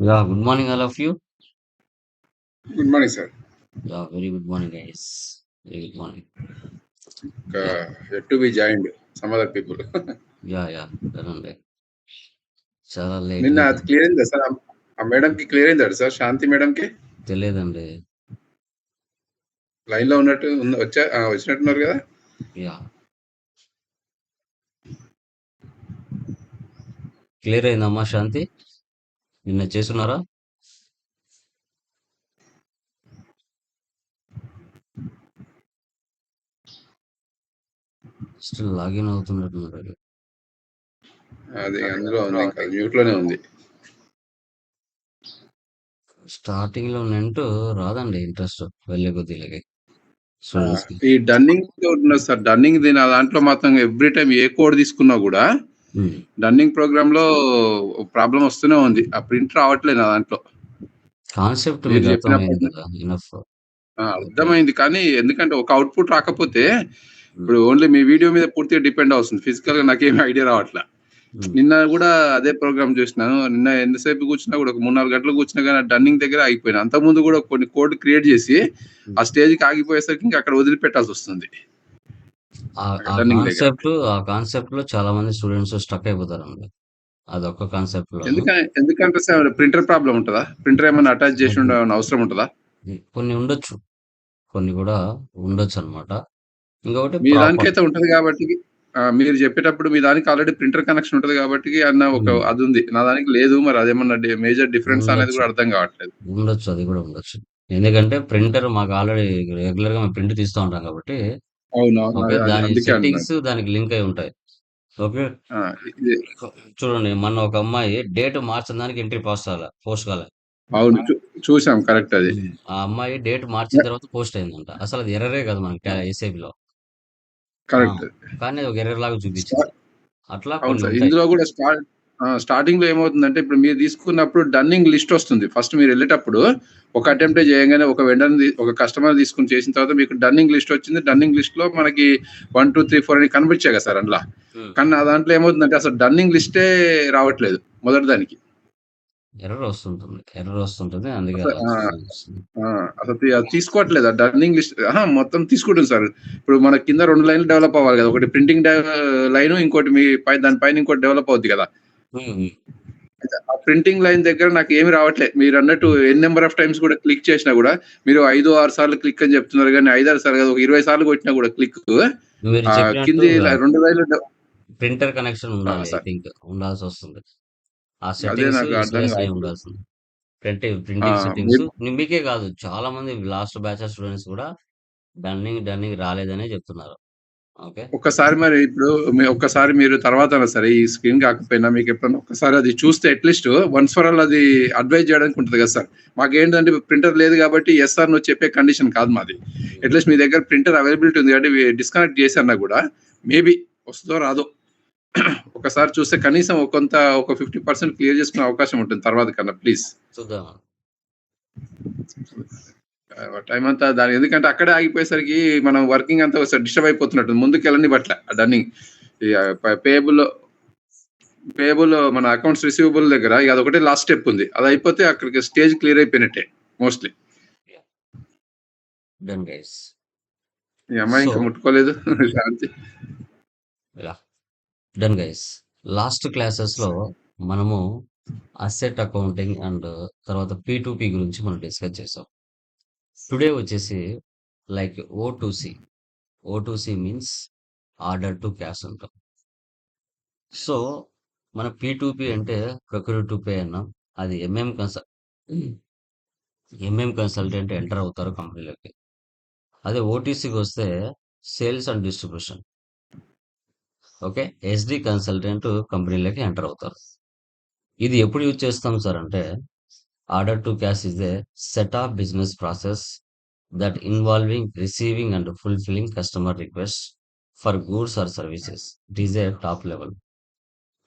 Yeah, good morning, all of you. Good morning, sir. Yeah, very good morning, guys. Very good morning. Uh, yet to be joined some other people. Yeah, yeah, అదండి చాలా late నిన్న అది clear అయిందా sir ఆ madam కి clear అయిందా sir Shanti madam కి తెలియదండి లైన్లో ఉన్నట్టు ఉన్న- వచ్చా వచ్చినట్టున్నారు కదా యా క్లియర్ అయిందమ్మా శాంతి నిన్న చేస్తున్నారా? స్టిల్ లాగిన్ అవుతున్నట్టున్నారు అది. అందులో ఉంది ఇంకా మ్యూట్లోనే ఉంది. స్టార్టింగ్లో నెంట్ రాదండి ఇంట్రెస్ట్ వెళ్ళే కొద్దిలకి ఈ డన్నింగ్ సార్ డన్నింగ్ ది నా దాంట్లో మాత్రం ఎవ్రీ టైం ఏ కోడ్ తీసుకున్నా కూడా డన్నింగ్ ప్రోగ్రామ్లో ప్రాబ్లం వస్తూనే ఉంది. ఆ ప్రింట్ రావట్లేదు దాంట్లో. కాన్సెప్ట్ అర్థమైంది ఆ, కానీ ఎందుకంటే ఒక అవుట్పుట్ రాకపోతే ఇప్పుడు ఓన్లీ మీ వీడియో మీద పూర్తిగా డిపెండ్ అవుతుంది. ఫిజికల్గా నాకేమి ఐడియా రావట్లే నిన్న కూడా అదే ప్రోగ్రామ్ చూసినాను. నిన్న ఎంతసేపు కూర్చున్నా కూడా ఒక మూడు నాలుగు గంటలు కూర్చున్నా కానీ డన్నింగ్ దగ్గర ఆగిపోయినా. అంత ముందు కూడా కొన్ని కోడ్ క్రియేట్ చేసి ఆ స్టేజ్కి ఆగిపోయేసరికి ఇంకా అక్కడ వదిలిపెట్టాల్సి వస్తుంది. ఆ Learning దగ్గర. కాన్సెప్ట్ ఆ కాన్సెప్ట్లో చాలా మంది స్టూడెంట్స్ స్టక్ అయిపోతారండి అదొక్క కాన్సెప్ట్లో ఎందుకంటే సార్ ప్రింటర్ ప్రాబ్లం ఉంటుందా? ప్రింటర్ ఏమైనా అటాచ్ చేసి ఉండాలని అవసరం ఉంటుందా? కొన్ని ఉండొచ్చు. కొన్ని కూడా ఉండొచ్చు అనమాట ఇంకొకటి మీ దానికైతే ఉంటది కాబట్టి ఆ, మీరు చెప్పేటప్పుడు మీ దానికి ఆల్రెడీ ప్రింటర్ కనెక్షన్ ఉంటది కాబట్టి అన్న ఒక. అది ఉంది నా దానికి లేదు మరి అదేమన్నా మేజర్ డిఫరెన్స్ అనేది ఉండొచ్చు. కూడా అర్థం కావట్లేదు. ఉండొచ్చు అది కూడా ఉండొచ్చు. ఎందుకంటే ప్రింటర్ మాకు ఆల్రెడీ రెగ్యులర్గా మేము ప్రింట్ తీస్తూ ఉంటాం కాబట్టి ఓకే దాని అందుకే సెట్టింగ్స్ దానికి లింక్ అయి ఉంటాయి. ఓకే? ఆ, ఇది చూడండి మొన్న ఒక అమ్మాయి డేట్ మార్చిన దానికి ఎంట్రీ పాస్ కాలే పోస్ట్ కాలే. అవును చూ- చూసాం కరెక్ట్ అది. ఆ అమ్మాయి డేట్ మార్చిన తర్వాత పోస్ట్ అయిందంట. అసలు అది ఎర్రరే కదా మనకి ఎస్ఐబి లో కరెక్ట్. కానీ ఒక ఎర్రర్ లాగా చూపించింది. అట్లా అవును కొన్ని సార్ ఉంటాయి. ఇందులో కూడా స్టార్టింగ్లో ఏమవుతుందంటే ఇప్పుడు మీరు తీసుకున్నప్పుడు డన్నింగ్ లిస్ట్ వస్తుంది. ఫస్ట్ మీరు వెళ్ళేటప్పుడు ఒక అటెంప్ట్ చేయగానే ఒక వెండర్ ఒక కస్టమర్ తీసుకుని చేసిన తర్వాత మీకు డన్నింగ్ లిస్ట్ వచ్చింది. డన్నింగ్ లిస్ట్లో మనకి వన్ టూ త్రీ ఫోర్ అని కనిపించాయి కదా సార్ అందులో. Hmm. కానీ నా దాంట్లో ఏమవుతుందంటే అసలు డన్నింగ్ లిస్టే రావట్లేదు మొదటి దానికి. ఎర్రర్ వస్తుంటుంది. ఎర్రర్ వస్తుంటుంది. అందుకే అసలు, ఆ. ఆ, తీసుకోవట్లేదు. ఆ డన్నింగ్ లిస్ట్ మొత్తం తీసుకుంటుంది సార్. ఇప్పుడు మన కింద రెండు లైన్లు డెవలప్ అవ్వాలి కదా. ఒకటి ప్రింటింగ్ లైన్ ఇంకోటి మీ పై దానిపైన ఇంకోటి డెవలప్ అవుద్ది కదా. ఆ ప్రింటింగ్ లైన్ దగ్గర నాకు ఏమి రావట్లేదు మీరు అన్నట్టు ఎన్ నెంబర్ ఆఫ్ టైమ్స్ కూడా క్లిక్ చేసినా కూడా మీరు ఐదు ఆరు సార్లు క్లిక్ అని చెప్తున్నారు కానీ ఐదు ఆరు సార్లు కాదు ఒక ఇరవై సార్లు కొట్టినా కూడా క్లిక్ కింది రెండు డెవ- ప్రింటర్ కనెక్షన్ ఉండాలి ఐ సార్. థింక్ ఉండాల్సి వస్తుంది. ఆ సెట్టింగ్స్. ఉండాల్సింది. ప్రింటింగ్ ప్రింటింగ్ సెట్టింగ్స్ మీకే కాదు చాలా మంది లాస్ట్ బ్యాచ్ స్టూడెంట్స్ కూడా డన్నింగ్ డన్నింగ్ రాలేదనే చెప్తున్నారు. ఒక్కసారి మరి ఇప్పుడు ఒక్కసారి మీరు తర్వాత సరే ఈ స్క్రీన్ కాకపోయినా మీకు ఎప్పుడైనా ఒక్కసారి అది చూస్తే at least once for all అది అడ్వైజ్ చేయడానికి ఉంటుంది కదా సార్. మాకేంటంటే ప్రింటర్ లేదు కాబట్టి ఎస్ సార్ నువ్వు చెప్పే కండిషన్ కాదు మాది. అట్లీస్ట్ మీ దగ్గర ప్రింటర్ అవైలబిలిటీ ఉంది కాబట్టి డిస్కనెక్ట్ చేశారన్నా కూడా మేబీ వస్తుందో రాదో. ఒకసారి చూస్తే కనీసం కొంత ఒక ఫిఫ్టీ పర్సెంట్ క్లియర్ చేసుకునే అవకాశం ఉంటుంది తర్వాత కన్నా ప్లీజ్ చూద్దాం. టైం అంతా దాని ఎందుకంటే అక్కడే ఆగిపోయేసరికి మనం వర్కింగ్ అంతా ఒకసారి డిస్టర్బ్ అయిపోతున్నట్టు ముందుకు వెళ్ళని బట్ల డన్నింగ్. పేబుల్ పేబుల్ మన అకౌంట్స్ రిసీవబుల్ దగ్గర ఇక అదొకటే లాస్ట్ స్టెప్ ఉంది. అది అయిపోతే అక్కడికి స్టేజ్ క్లియర్ అయిపోయినట్టే మోస్ట్లీ. ఈ అమ్మాయి ఇంకా ముట్టుకోలేదు. శాంతి ఇలా డన్ గైస్ లాస్ట్ క్లాసెస్లో మనము అసెట్ అకౌంటింగ్ అండ్ తర్వాత పీ గురించి మనం డిస్కస్ చేసాం. టుడే వచ్చేసి like O to C. O to C means order to cash అంటాం. సో మన పీ అంటే ప్రొక్యూర్ టు పే అన్నాం. అది MM consul MM consultant enter అవుతారు కంపెనీలోకి. అదే ఓటీసీకి వస్తే sales and distribution. Okay? SD consultant కంపెనీలోకి enter అవుతారు. ఇది ఎప్పుడు యూజ్ చేస్తాం సార్ అంటే order to cash is a set of business process that involving receiving and fulfilling customer request for goods or services it is a top level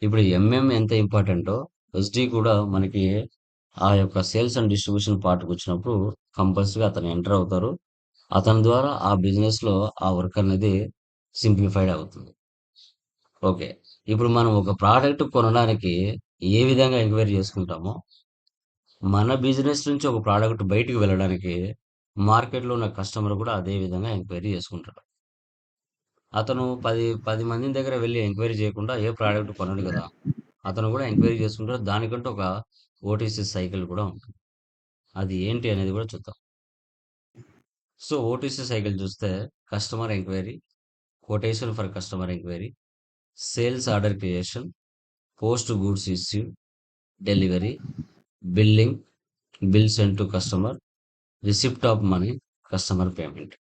ఇప్పుడు MM ఎంత ఇంపార్టెంటో SD కూడా మనకి ఆ యొక్క సేల్స్ అండ్ డిస్ట్రిబ్యూషన్ పార్ట్కి వచ్చినప్పుడు కంపల్సరీగా అతను ఎంటర్ అవుతారు. అతని ద్వారా ఆ బిజినెస్లో ఆ వర్క్ అనేది సింప్లిఫైడ్ అవుతుంది. ఓకే ఇప్పుడు మనం ఒక ప్రోడక్ట్ కొనడానికి ఏ విధంగా ఎంక్వైరీ చేసుకుంటామో మన బిజినెస్ నుంచి ఒక ప్రోడక్ట్ బయటికి వెళ్ళడానికి మార్కెట్‌లో ఉన్న కస్టమర్ కూడా అదే విధంగా ఎంక్వైరీ చేసుకుంటాడు. అతను పది పది మంది దగ్గర వెళ్ళి ఎంక్వైరీ చేయకుండా ఏ ప్రోడక్ట్ కొనడు కదా! అతను కూడా ఎంక్వైరీ చేసుకుంటాడు. దానికంటే ఒక ఓటీసీ సైకిల్ కూడా ఉంటుంది. అది ఏంటి అనేది కూడా చూద్దాం. సో, ఓటీసీ సైకిల్ చూస్తే customer enquiry, quotation for customer enquiry, sales order creation, post goods issue, delivery, billing, bill send to customer, receipt of money, customer payment.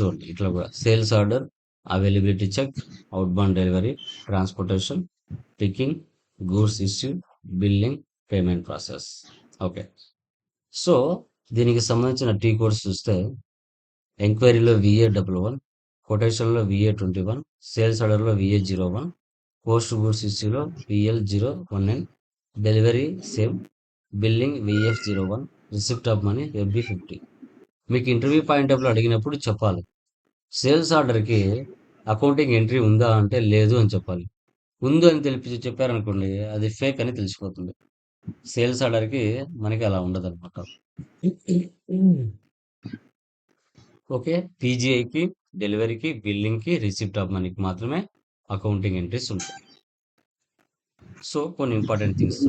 చూడండి ఇట్లా కూడా sales order, availability check, outbound delivery, transportation, picking, goods issue, billing, payment process. Okay. So, దీనికి సంబంధించిన T codes చూస్తే ఎంక్వైరీలో VA11, కొటేషన్‌లో VA21, sales ఆర్డర్‌లో VA01, post goods ఇష్యూలో VL019, delivery same, billing VF01, receipt of money FB50. మీకు interview point ఆఫ్‌లో అడిగినప్పుడు చెప్పాలి. సేల్స్ ఆర్డర్‌కి అకౌంటింగ్ ఎంట్రీ ఉందా అంటే లేదు అని చెప్పాలి. ఉంది అని తెలిపి చెప్పారనుకోండి అది ఫేక్ అని తెలిసిపోతుంది. సేల్స్ ఆర్డర్‌కి మనకి అలా ఉండదు అనమాట ఓకే. పీజీఐకి, డెలివరీకి, బిల్లింగ్‌కి, రిసిప్ట్ ఆఫ్ మనీకి మాత్రమే అకౌంటింగ్ ఎంట్రీస్ ఉంటాయి. సో, కొన్ని ఇంపార్టెంట్ థింగ్స్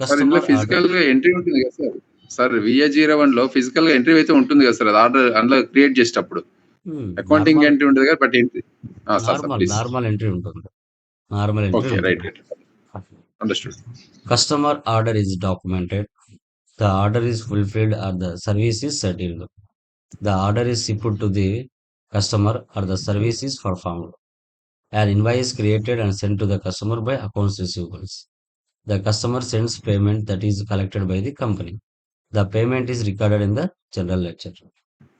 ఆర్డర్ ఫిజికల్‌గా ఎంట్రీ ఉంటుంది కదా సార్. సార్ VA01లో ఫిజికల్‌గా ఎంట్రీ అయితే ఉంటుంది కదా సార్. ఆర్డర్ అందులో క్రియేట్ చేసేటప్పుడు. అకౌంటింగ్ నార్మల్ ఎంట్రీ ఉండదు కదా! But entry normal. Normal entry ఉంటుంది. Normal entry. రైట్. ఉంటుంది. Right. Understood. Customer order is documented. The order is fulfilled or the service is settled. The order is shipped to the customer or the service is performed. An invoice created and sent to the customer by accounts receivables. The customer sends payment that is collected by the company. The payment is recorded in the general ledger.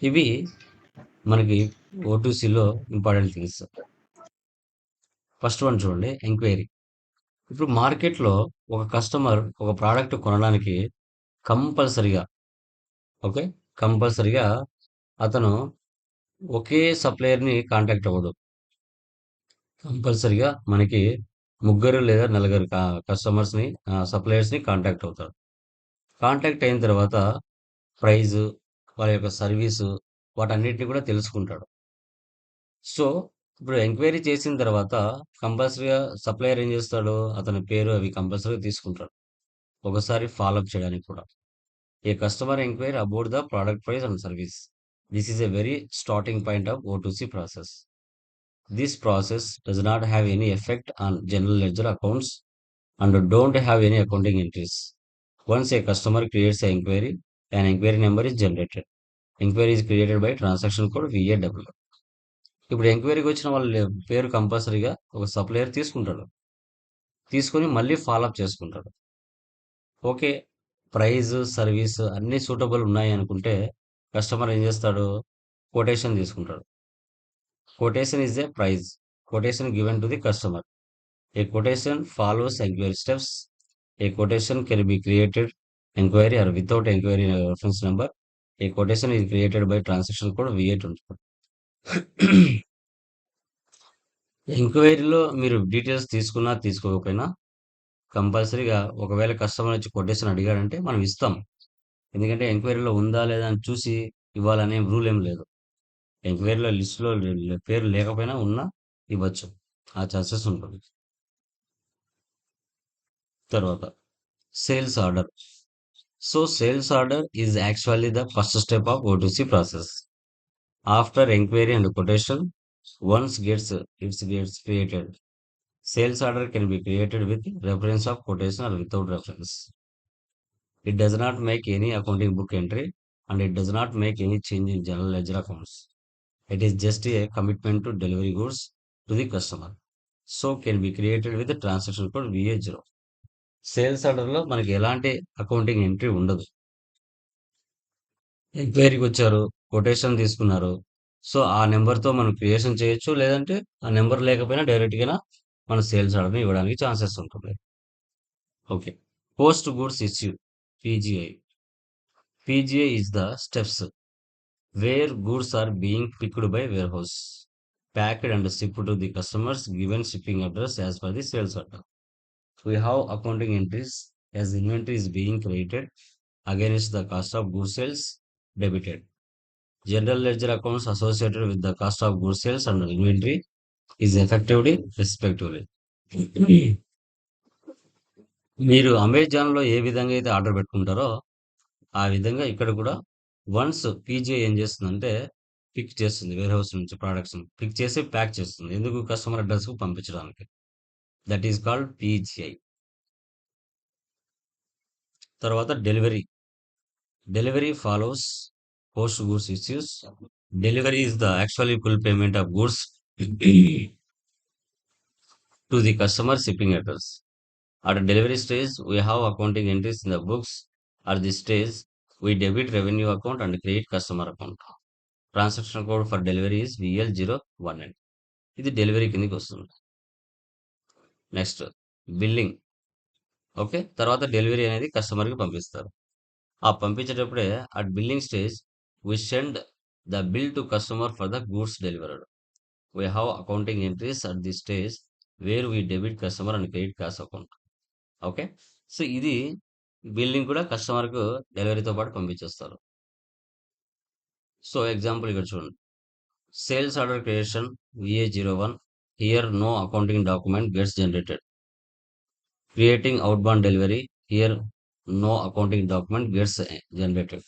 ఇవి మనకి ఓ2సీలో important things. First one చూడండి enquiry. ఇప్పుడు మార్కెట్‌లో ఒక customer ఒక product కొనడానికి కంపల్సరిగా ఓకే. కంపల్సరిగా అతను ఒకే సప్లయర్‌ని కాంటాక్ట్ అవ్వడు. కంపల్సరీగా మనకి ముగ్గురు లేదా నలుగురు కస్టమర్స్‌ని సప్లయర్స్‌ని కాంటాక్ట్ అవుతాడు. కాంటాక్ట్ అయిన తర్వాత ప్రైజు, వాళ్ళ యొక్క సర్వీసు వాటన్నిటిని కూడా తెలుసుకుంటాడు. సో, ఇప్పుడు ఎంక్వైరీ చేసిన తర్వాత కంపల్సరీగా సప్లయర్ ఏం చేస్తాడు? అతని పేరు అవి కంపల్సరీగా తీసుకుంటాడు. ఒకసారి ఫాలో అప్ చేయడానికి కూడా. A customer enquiry about the product price and service. This is a very starting point of O to C process. This process does not have any effect on general ledger accounts and don't have any accounting entries. Once a customer creates an inquiry, an inquiry number is generated. Inquiry is created by transaction code VAW. ఇప్పుడు ఎంక్వైరీకి వచ్చిన వాళ్ళ పేరు కంపల్సరీగా ఒక supplier తీసుకుంటాడు. తీసుకొని మళ్ళీ ఫాలోఅప్ చేసుకుంటాడు. ఓకే. ప్రైజ్ సర్వీస్ అన్నీ సూటబుల్ ఉన్నాయి అనుకుంటే కస్టమర్ ఏం చేస్తాడు? కొటేషన్ తీసుకుంటాడు. Quotation is a price. Quotation given to the customer. A quotation follows inquiry steps. A quotation can be created inquiry or without inquiry reference number. A quotation is created by transaction code VA24. ఎంక్వైరీలో మీరు details తీసుకున్నా తీసుకోకపోయినా కంపల్సరీగా ఒకవేళ customer వచ్చి quotation అడిగాడంటే మనం ఇస్తాం. ఎందుకంటే ఎంక్వైరీలో ఉందా లేదా అని చూసి ఇవ్వాలనే రూల్ ఏం లేదు. ఎంక్వైరీలో లిస్ట్‌లో లే పేరు లేకపోయినా ఉన్నా ఇవ్వచ్చు. ఆ ఛాన్సెస్ ఉంటుంది. తర్వాత sales order. So, sales order is actually the first step of OTC process. After enquiry and quotation once gets its gets created. Sales order can be created with reference of quotation or without reference. It does not make any accounting book entry and it does not make any change in general ledger accounts. It is just a commitment to delivery goods to the customer. So, can be created with the transaction code VA0. Sales ఆర్డర్‌లో మనకి ఎలాంటి accounting entry ఉండదు. ఎంక్వైరీకి వచ్చారు. Quotation తీసుకున్నారు. So, ఆ నెంబర్తో మనం క్రియేషన్ చేయొచ్చు. లేదంటే ఆ నెంబర్ లేకపోయినా డైరెక్ట్గా మన సేల్స్ ఆర్డర్‌ని ఇవ్వడానికి ఛాన్సెస్ ఉంటుంది. Okay. Post goods issue PGI. PGI is the steps where goods are being picked by warehouse packed and ship to the customers given shipping address as per the sales address we have accounting entries as inventories being created against the cost of good sales debited general ledger accounts associated with the cost of good sales and inventory is effectively respectively మీరు అమెజాన్లో ఏ విధంగా అయితే order పెట్టుకుంటారో ఆ విధంగా ఇక్కడ కూడా once PGI ఏం చేస్తుంది అంటే పిక్ చేస్తుంది వేర్ హౌస్ నుంచి ప్రొడక్ట్స్ పిక్ చేసి ప్యాక్ చేస్తుంది. ఎందుకు కస్టమర్ అడ్రస్కు పంపించడానికి? దట్ ఈస్ కాల్డ్ పీజీఐ తర్వాత delivery. Delivery follows post goods issues. Delivery is the actually full payment of goods to the customer shipping address. At delivery stage we have accounting entries in the books. At the stage we debit revenue account and create customer account. Transaction code for delivery is VL zero one and ఇది delivery కిందకి వస్తుంది. Next billing okay తర్వాత delivery అనేది కస్టమర్కి పంపిస్తారు. ఆ పంపించేటప్పుడే at billing stage we send the bill to customer for the goods delivered we have accounting entries at the stage where we debit customer and credit cost account okay so ఇది billing కూడా కస్టమర్కు డెలివరీతో పాటు పంపించేస్తారు. So example ఇక్కడ చూడండి. Sales order creation VA zero one here no accounting document gets generated. Creating outbound delivery here no accounting document gets generated.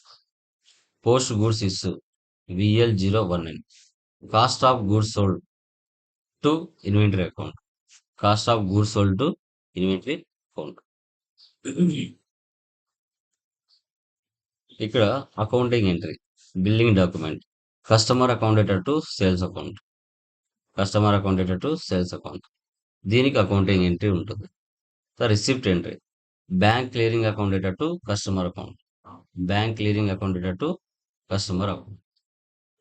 Post goods issue VL zero one nine cost of goods sold to inventory account. Cost of goods sold to inventory account. ఇక్కడ accounting entry billing document customer accounted to sales account customer accounted to sales account దీనికి accounting entry ఉంటుంది. Receipt entry bank clearing accounted to customer account bank clearing accounted to customer account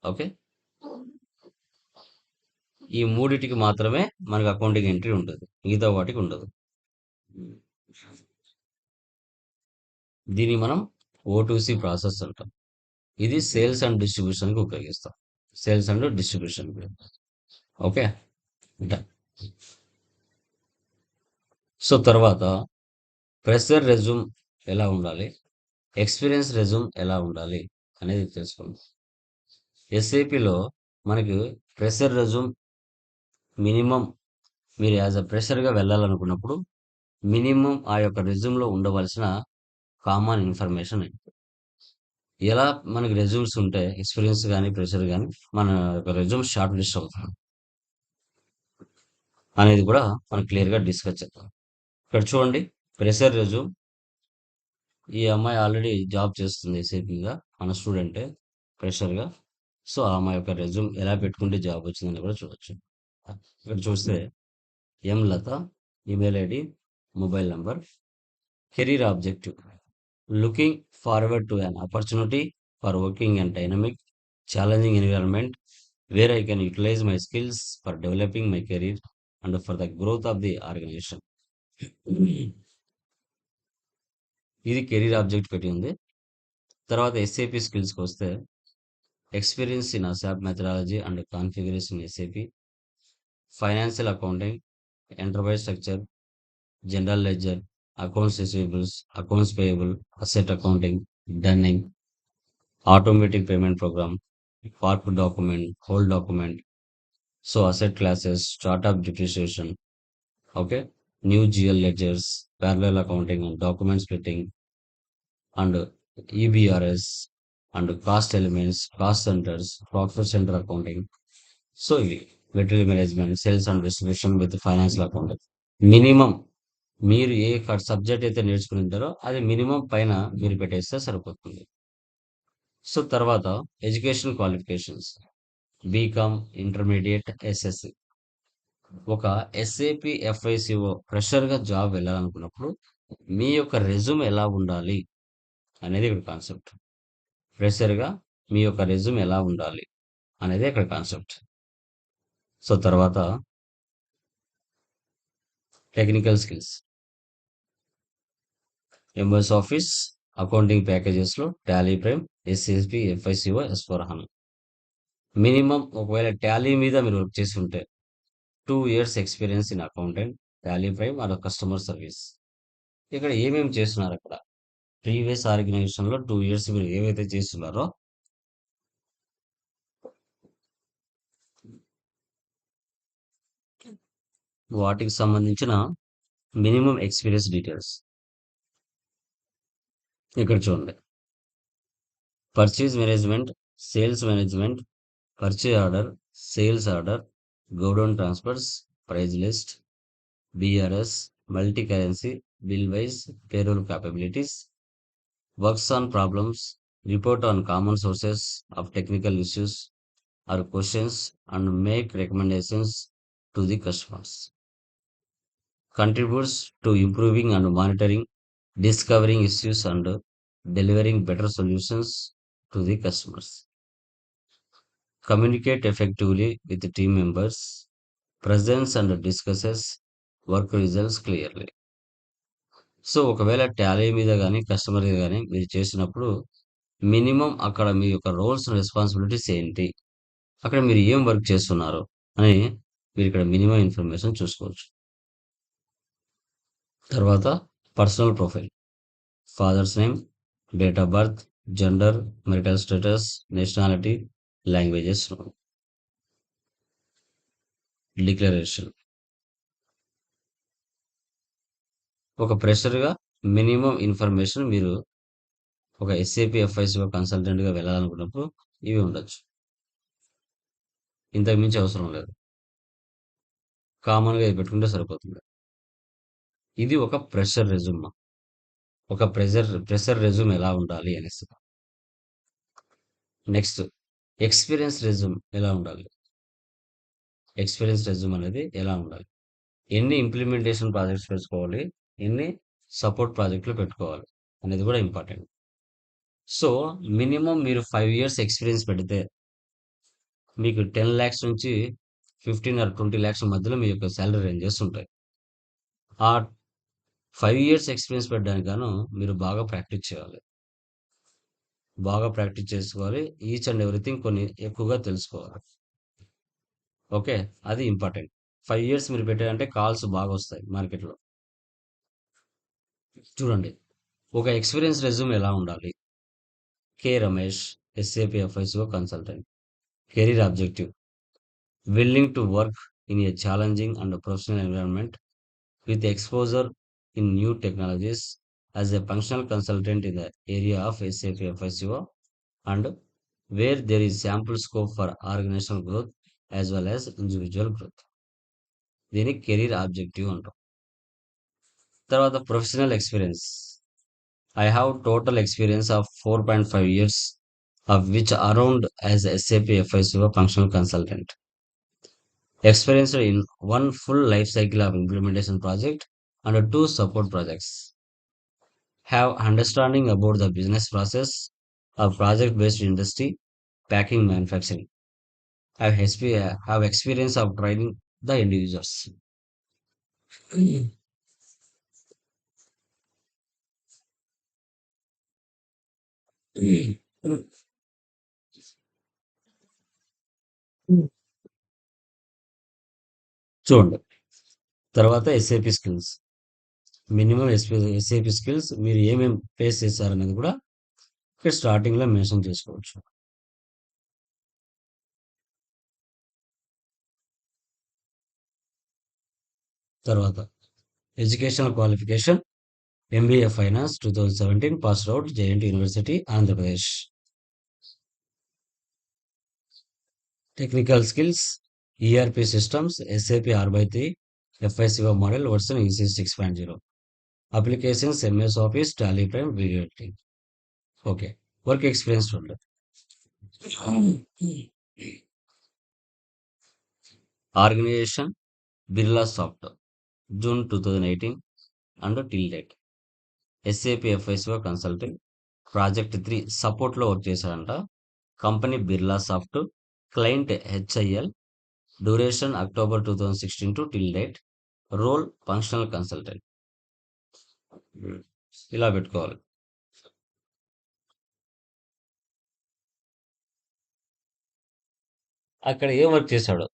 okay ఈ మూడిటికి మాత్రమే మనకు accounting entry ఉంటుంది. మిగతా వాటికి ఉండదు. దీన్ని మనం ఓటూసీ ప్రాసెస్ అంటాం ఇది సేల్స్ అండ్ డిస్ట్రిబ్యూషన్కి ఉపయోగిస్తాం. Sales and distribution okay done so తర్వాత ప్రెషర్ రెజ్యూమ్ ఎలా ఉండాలి? ఎక్స్పీరియన్స్ రెజ్యూమ్ ఎలా ఉండాలి? అనేది తెలుసుకుందాం. ఎస్ఏపిలో మనకి ప్రెషర్ రెజ్యూమ్ మినిమం మీరు యాజ్ అ ప్రెషర్గా వెళ్ళాలనుకున్నప్పుడు మినిమం ఆ యొక్క రెజ్యూమ్లో ఉండవలసిన కామన్ ఇన్ఫర్మేషన్ ఎలా మనకి రెజ్యూమ్స్ ఉంటే ఎక్స్పీరియన్స్ కానీ ప్రెషర్ కానీ మన యొక్క రెజ్యూమ్ షార్ట్ లిస్ట్ అవుతుంది అనేది కూడా మనం క్లియర్గా డిస్కస్ చేద్దాం. ఇక్కడ చూడండి ప్రెషర్ రెజ్యూమ్. ఈ అమ్మాయి ఆల్రెడీ జాబ్ చేస్తుంది ఎస్ఐపిగా మన స్టూడెంటే ప్రెషర్గా. సో ఆ అమ్మాయి యొక్క రెజ్యూమ్ ఎలా పెట్టుకుంటే జాబ్ వచ్చిందని కూడా చూడొచ్చు. ఇక్కడ చూస్తే M Latha email ID mobile number career objective. Looking forward to an opportunity for working and dynamic challenging environment where I can utilise my skills for developing my career and for the growth of the organisation ఇది career object పెట్టి ఉంది. తర్వాత SAP స్కిల్స్కి వస్తే experience in ASAP methodology and configuration SAP financial accounting enterprise structure general ledger accounts receivables, accounts payable, asset accounting, dunning, automatic payment program, part document, whole document. So asset classes, startup depreciation, okay, new GL ledgers, parallel accounting and document splitting, and EBRS, and cost elements, cost centers, profit center accounting. So material management, sales and distribution with financial accounting. Minimum మీరు ఏ subject అయితే నేర్చుకుంటారో అది minimum పైన మీరు పెట్టేస్తే సరిపోతుంది. So తర్వాత education qualifications B Com intermediate SSC ఒక ఎస్ఏపి ఎఫ్ఐసిఓ ఫ్రెషర్గా జాబ్ వెళ్ళాలనుకున్నప్పుడు మీ యొక్క రెజ్యూమ్ ఎలా ఉండాలి అనేది ఇక్కడ కాన్సెప్ట్ ఫ్రెషర్గా మీ యొక్క రెజ్యూమ్ ఎలా ఉండాలి అనేది ఇక్కడ కాన్సెప్ట్ సో తర్వాత technical skills MS Office accounting ప్యాకేజెస్లో Tally Prime SSB FICO S four HANA minimum ఒకవేళ టాలీ మీద మీరు వర్క్ చేసి ఉంటే two years experience in accountant Tally Prime or customer service. ఇక్కడ ఏమేమి చేస్తున్నారు అక్కడ? ప్రీవియస్ ఆర్గనైజేషన్లో టూ ఇయర్స్ మీరు ఏవైతే చేస్తున్నారో వాటికి సంబంధించిన మినిమం ఎక్స్పీరియన్స్ డీటెయిల్స్. ఇక్కడ చూడండి. Purchase management sales management purchase order sales order godown transfers price list BRS multicurrency bill wise payroll capabilities works on problems report on common sources of technical issues or questions and make recommendations to the customers contributes to improving and monitoring discovering issues and delivering better solutions to the customers communicate effectively with team members presents and discusses work results clearly so ఒకవేళ Tally మీద కానీ customer మీద కానీ మీరు చేసినప్పుడు minimum అక్కడ మీ యొక్క రోల్స్ రెస్పాన్సిబిలిటీస్ ఏంటి? అక్కడ మీరు ఏం వర్క్ చేస్తున్నారు? అని మీరు ఇక్కడ మినిమం ఇన్ఫర్మేషన్ చూసుకోవచ్చు. తర్వాత personal profile father's name date of birth gender marital status nationality languages declaration ఒక ప్రెషర్గా మినిమం ఇన్ఫర్మేషన్ మీరు ఒక ఎస్ఏపి ఎఫ్ఐసి కన్సల్టెంట్గా వెళ్ళాలనుకున్నప్పుడు ఇవి ఉండొచ్చు. ఇంతకు మించి అవసరం లేదు. కామన్గా ఇది పెట్టుకుంటే సరిపోతుంది. ఇది ఒక ప్రెషర్ రెజ్యూమ్. ఒక ప్రెషర్ ప్రెషర్ రెజ్యూమ్ ఎలా ఉండాలి అనేసి. నెక్స్ట్ ఎక్స్పీరియన్స్ రెజ్యూమ్ ఎలా ఉండాలి? ఎక్స్పీరియన్స్ రెజ్యూమ్ అనేది ఎలా ఉండాలి? ఎన్ని ఇంప్లిమెంటేషన్ ప్రాజెక్ట్స్ పెట్టుకోవాలి? ఎన్ని సపోర్ట్ ప్రాజెక్టులు పెట్టుకోవాలి? అనేది కూడా ఇంపార్టెంట్. సో మినిమం మీరు ఫైవ్ ఇయర్స్ ఎక్స్పీరియన్స్ పెడితే మీకు టెన్ ల్యాక్స్ నుంచి ఫిఫ్టీన్ ఆర్ ట్వంటీ ల్యాక్స్ మధ్యలో మీ యొక్క శాలరీ రేంజెస్ ఉంటాయి. ఆ ఫైవ్ ఇయర్స్ ఎక్స్పీరియన్స్ పెట్టడానికి గాను మీరు బాగా ప్రాక్టీస్ చేయాలి. బాగా ప్రాక్టీస్ చేసుకోవాలి. ఈచ్ అండ్ ఎవ్రీథింగ్ కొన్ని ఎక్కువగా తెలుసుకోవాలి. ఓకే? అది ఇంపార్టెంట్. ఫైవ్ ఇయర్స్ మీరు పెట్టారంటే కాల్స్ బాగా వస్తాయి మార్కెట్లో. చూడండి. ఒక ఎక్స్పీరియన్స్ రెజ్యూమ్ ఎలా ఉండాలి? K Ramesh SAP FICO consultant career objective willing to work in a challenging and professional environment with exposure in new technologies as a functional consultant in the area of SAP FICO and where there is sample scope for organizational growth as well as individual growth. దీన్ని career objective అంటాం తర్వాత professional experience I have total experience of four point five years of which around as SAP FICO functional consultant experienced in one full life cycle of implementation project and two support projects have understanding about the business process of project based industry packing manufacturing have, have experience of training the end users చూడండి తర్వాత SAP skills minimum SP SAP skills మీరు ఏమేమి face చేశారనేది కూడా ఇక్కడ స్టార్టింగ్లో mention చేసుకోవచ్చు. తర్వాత educational qualification MBA finance two thousand seventeen pass out JNT university Andhra Pradesh technical skills ERP systems SAP R by three FICO model version EC six point zero applications MS Office Tally Prime video editing okay work experience ఉండదు organisation Birla Soft June two thousand eighteen and till date SAP FICO consulting project three సపోర్ట్లో work చేశాడంట company Birla soft client HIL duration October two thousand sixteen to till date role functional consultant ఇలా పెట్టుకోవాలి అక్కడ ఏం work చేశాడు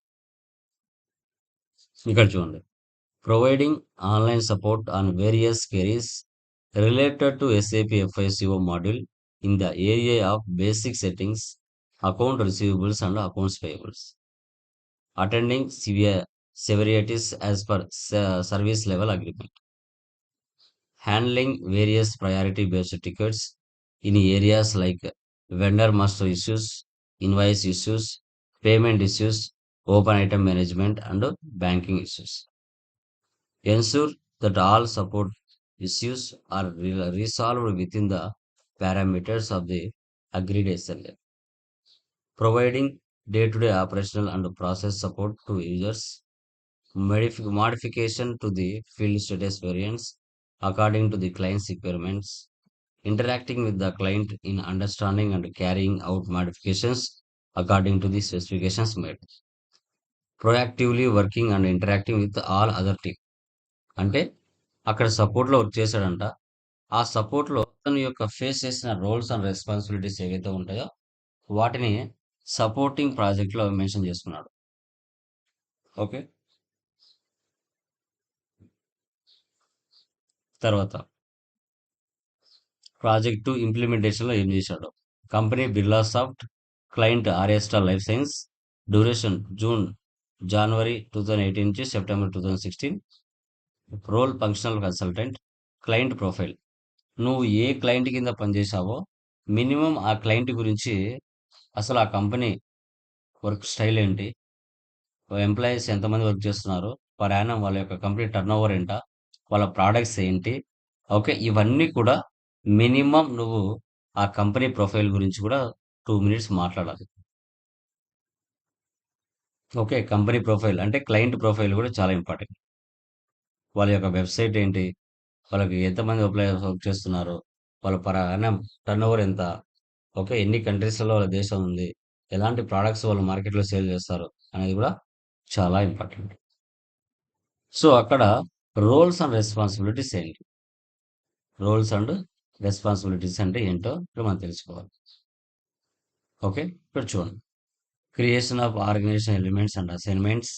ఇక్కడ చూడండి providing online support on various queries related to SAP FICO module in the area of basic settings, account receivables and accounts payables. Attending severe severities as per se- service level agreement. Handling various priority based tickets in areas like vendor master issues, invoice issues, payment issues, open item management, and banking issues. Ensure that all support issues are re- resolved within the parameters of the agreed SLA. Providing day to day operational and process support to users. Modif- modification to the field status variants according to the client's requirements. Interacting with the client in understanding and carrying out modifications according to the specifications made. Proactively working and interacting with all other team. అంటే అక్కడ సపోర్ట్లో work చేశాడంట ఆ సపోర్ట్లో అతని యొక్క face చేసిన roles and responsibilities ఏవైతే ఉంటాయో వాటిని సపోర్టింగ్ ప్రాజెక్ట్లో మెన్షన్ చేసుకున్నాడు ఓకే తర్వాత ప్రాజెక్టు ఇంప్లిమెంటేషన్లో ఏం చేశాడు? Company Birla soft client ఆర్ఎస్టా life science duration June January two thousand eighteen నుంచి September two thousand sixteen. Role functional consultant client profile. నువ్వు ఏ క్లయింట్ కింద పనిచేసావో మినిమం ఆ క్లయింట్ గురించి అసలు ఆ కంపెనీ వర్క్ స్టైల్ ఏంటి? ఎంప్లాయీస్ ఎంతమంది వర్క్ చేస్తున్నారు? పర్ యానం వాళ్ళ యొక్క కంపెనీ టర్న్ ఓవర్ ఏంటా? వాళ్ళ ప్రోడక్ట్స్ ఏంటి? ఓకే ఇవన్నీ కూడా మినిమం నువ్వు ఆ కంపెనీ ప్రొఫైల్ గురించి కూడా టూ మినిట్స్ మాట్లాడాలి. ఓకే కంపెనీ ప్రొఫైల్ అంటే క్లయింట్ ప్రొఫైల్ కూడా చాలా ఇంపార్టెంట్. వాళ్ళ యొక్క వెబ్సైట్ ఏంటి? వాళ్ళకి ఎంతమంది అప్లై వర్క్ చేస్తున్నారు? వాళ్ళ పర టర్న్ ఓవర్ ఎంత? ఓకే ఎన్ని కంట్రీస్లో వాళ్ళ దేశం ఉంది? ఎలాంటి ప్రోడక్ట్స్ వాళ్ళు మార్కెట్లో సేల్ చేస్తారు? అనేది కూడా చాలా ఇంపార్టెంట్. సో అక్కడ రోల్స్ అండ్ రెస్పాన్సిబిలిటీస్ ఏంటి? రోల్స్ అండ్ రెస్పాన్సిబిలిటీస్ అంటే ఏంటో ఇప్పుడు మనం తెలుసుకోవాలి. ఓకే ఇప్పుడు చూడండి. Creation of organisation elements and assignments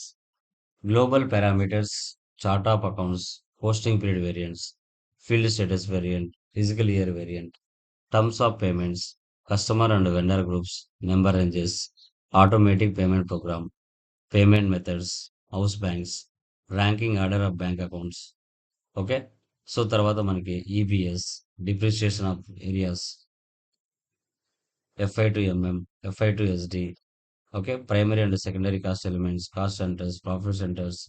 global parameters chart of accounts posting period variants field status variant physical year variant terms of payments customer and vendor groups number ranges automatic payment program payment methods house banks ranking order of bank accounts. Okay? So తర్వాత మనకి EBS depreciation of areas FI to MM FI to SD okay? Primary and secondary cost elements cost centres profit centres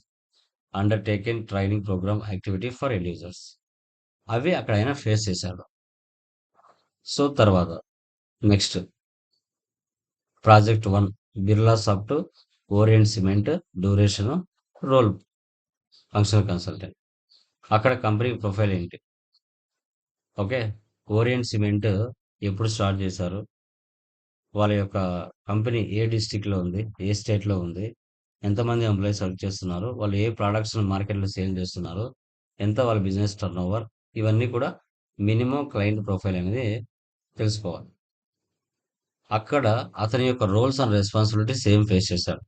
undertaken training programme activity for end users అవి అక్కడ face చేశాడు so తర్వాత next project one Birlasoft Orient Cement duration role functional consultant. అక్కడ company profile ఏంటి? Okay. Orient Cement ఎప్పుడు start చేశారు? వాళ్ళ యొక్క కంపెనీ ఏ డిస్టిక్లో ఉంది? ఏ స్టేట్లో ఉంది? ఎంతమంది ఎంప్లాయీస్ వర్క్ చేస్తున్నారు? వాళ్ళు ఏ ప్రోడక్ట్స్ మార్కెట్లో సేల్ చేస్తున్నారు? ఎంత వాళ్ళ బిజినెస్ టర్న్ ఓవర్ ఇవన్నీ కూడా మినిమం క్లయింట్ ప్రొఫైల్ అనేది తెలుసుకోవాలి. అక్కడ అతని యొక్క roles and responsibility same face చేశాడు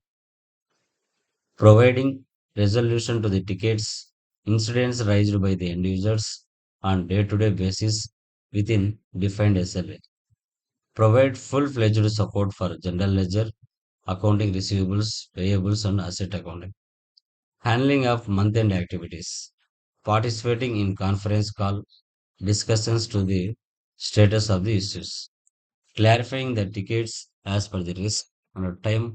providing resolution to the tickets, incidents raised by the end users on day-to-day -day basis within defined SLA. Provide full-fledged support for general ledger, accounting receivables, payables and asset accounting. Handling of month-end activities. Participating in conference call discussions to the status of the issues. Clarifying the tickets as per the risk and time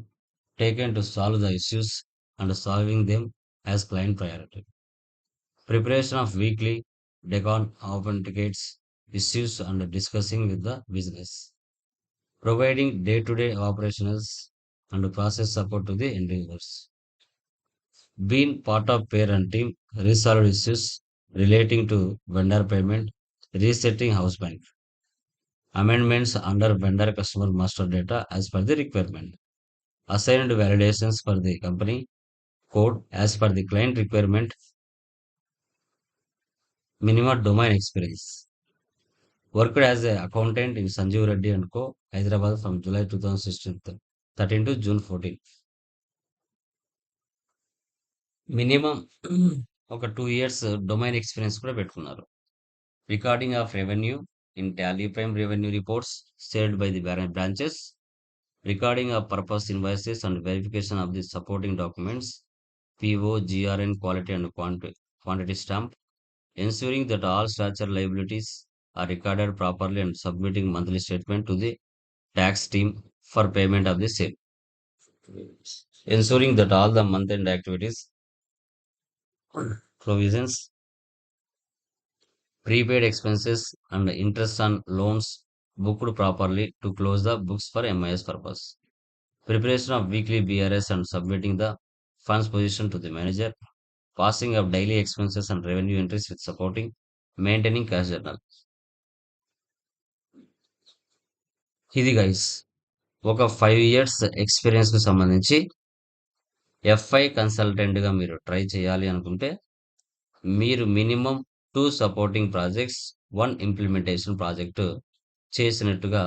taken to solve the issues and solving them as client priority. Preparation of weekly decon tickets issues and discussing with the business. Providing day-to-day operationals and process support to the end users. Being part of parent team resolve issues relating to vendor payment, resetting house bank, amendments under vendor customer master data as per the requirement, assigned validations for the company code as per the client requirement, minimum domain experience. Worked as an accountant in Sanjeev Reddy and Co. Hyderabad from July 2016 13 to June 14. Minimum ఒక two years domain experience కూడా పెట్టుకున్నారు recording of revenue in Tally Prime revenue reports shared by the branches recording of purpose invoices and verification of the supporting documents PO, GRN quality and quantity stamp, ensuring that all structure liabilities are recorded properly and submitting monthly statement to the tax team for payment of the same. Ensuring that all the month-end activities, provisions, prepaid expenses and interest on loans booked properly to close the books for MIS purpose. Preparation of weekly BRS and submitting the funds position to the manager. Passing of daily expenses and revenue entries with supporting, maintaining cash journal. ఇది guys ఒక five years ఎక్స్పీరియన్స్కి సంబంధించి FI కన్సల్టెంట్గా మీరు try చేయాలి అనుకుంటే మీరు minimum two supporting projects one implementation project చేసినట్టుగా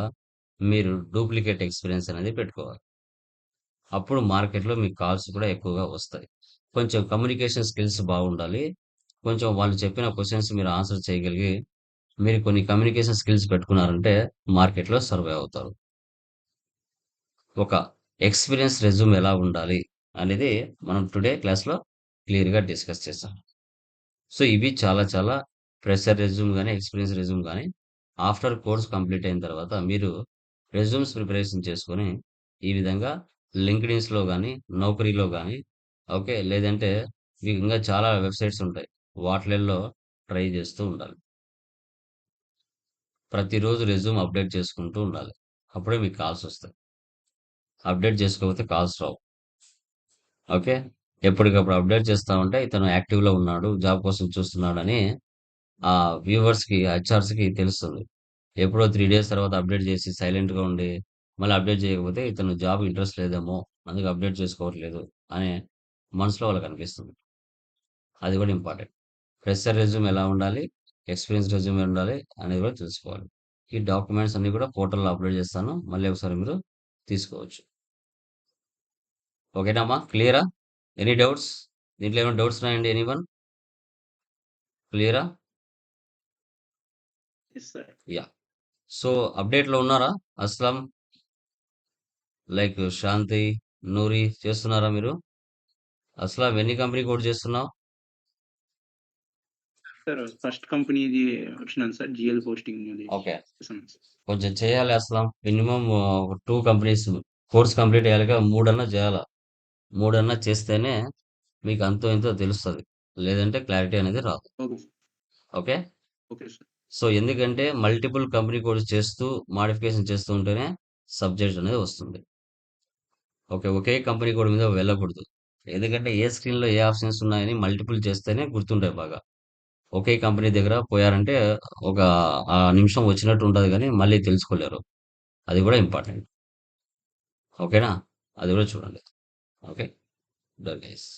మీరు డూప్లికేట్ ఎక్స్పీరియన్స్ అనేది పెట్టుకోవాలి అప్పుడు మార్కెట్లో మీకు కాల్స్ కూడా ఎక్కువగా వస్తాయి. కొంచెం కమ్యూనికేషన్ స్కిల్స్ బాగుండాలి. కొంచెం వాళ్ళు చెప్పిన క్వశ్చన్స్ మీరు ఆన్సర్ చేయగలిగి మీరు కొన్ని కమ్యూనికేషన్ స్కిల్స్ పెట్టుకున్నారంటే మార్కెట్లో సర్వే అవుతారు. ఒక ఎక్స్పీరియన్స్ రెజ్యూమ్ ఎలా ఉండాలి అనేది మనం టుడే క్లాస్లో క్లియర్గా డిస్కస్ చేస్తాం సో ఇవి చాలా చాలా ప్రెషర్ రెజ్యూమ్ కానీ ఎక్స్పీరియన్స్ రెజ్యూమ్ కానీ ఆఫ్టర్ కోర్స్ కంప్లీట్ అయిన తర్వాత మీరు రెజ్యూమ్స్ ప్రిపరేషన్ చేసుకొని ఈ విధంగా లింక్డ్ఇన్స్లో కానీ నౌకరీలో కానీ ఓకే లేదంటే మీకు ఇంకా చాలా వెబ్సైట్స్ ఉంటాయి. వాటిలల్లో ట్రై చేస్తూ ఉండాలి. ప్రతిరోజు రెజ్యూమ్ అప్డేట్ చేసుకుంటూ ఉండాలి. అప్పుడే మీకు కాల్స్ వస్తాయి. అప్డేట్ చేసుకోకపోతే కాల్స్ రావు. ఓకే ఎప్పటికప్పుడు అప్డేట్ చేస్తా ఉంటే ఇతను యాక్టివ్లో ఉన్నాడు జాబ్ కోసం చూస్తున్నాడని ఆ వ్యూవర్స్కి హెచ్ఆర్స్కి తెలుస్తుంది. ఎప్పుడో త్రీ డేస్ తర్వాత అప్డేట్ చేసి సైలెంట్గా ఉండి మళ్ళీ అప్డేట్ చేయకపోతే ఇతను జాబ్ ఇంట్రెస్ట్ లేదేమో అందుకు అప్డేట్ చేసుకోవట్లేదు అనే మనసులో వాళ్ళకి అనిపిస్తుంది. అది కూడా ఇంపార్టెంట్. ఫ్రెషర్ రెజ్యూమ్ ఎలా ఉండాలి ఎక్స్పీరియన్స్ రెజ్యూమ్ ఉండాలి అనేది కూడా తెలుసుకోవాలి. ఈ డాక్యుమెంట్స్ అన్ని కూడా పోర్టల్లో అప్లోడ్ చేస్తాను. మళ్ళీ ఒకసారి మీరు తీసుకోవచ్చు. ఓకేనామా క్లియరా? Any doubts? దీంట్లో ఏమైనా డౌట్స్ ఉన్నాయండి ఎనీ వన్ క్లియరా యా. సో అప్డేట్లో ఉన్నారా? అస్లాం లైక్ శాంతి నూరి చేస్తున్నారా మీరు? అస్లాం ఎన్ని కంపెనీ కోడ్ చేస్తున్నావు? సార్ ఫస్ట్ కంపెనీది వచ్చినాను సార్ జిఎల్ పోస్టింగ్ ఓకే. కొంచెం చేయాలి అసలు. Minimum two companies course complete అయ్యాక మూడన్నా చేయాలి? మూడన్నా చేస్తేనే మీకు అంతో ఇంతో తెలుస్తుంది. లేదంటే క్లారిటీ అనేది రాదు. ఓకే సో ఎందుకంటే మల్టిపుల్ కంపెనీ కోడ్స్ చేస్తూ మాడిఫికేషన్ చేస్తూ ఉంటేనే సబ్జెక్ట్ అనేది వస్తుంది. ఓకే. ఒకే కంపెనీ కోడ్ మీద వెళ్ళకూడదు. ఎందుకంటే ఏ స్క్రీన్లో ఏ ఆప్షన్స్ ఉన్నాయని మల్టిపుల్ చేస్తేనే గుర్తుంటాయి బాగా. ఒకే కంపెనీ దగ్గర పోయారంటే ఒక ఆ నిమిషం వచ్చినట్టు ఉంటుంది కానీ మళ్ళీ తెలుసుకోలేరు. అది కూడా ఇంపార్టెంట్. ఓకేనా? అది కూడా చూడండి. ఓకే. Dull guys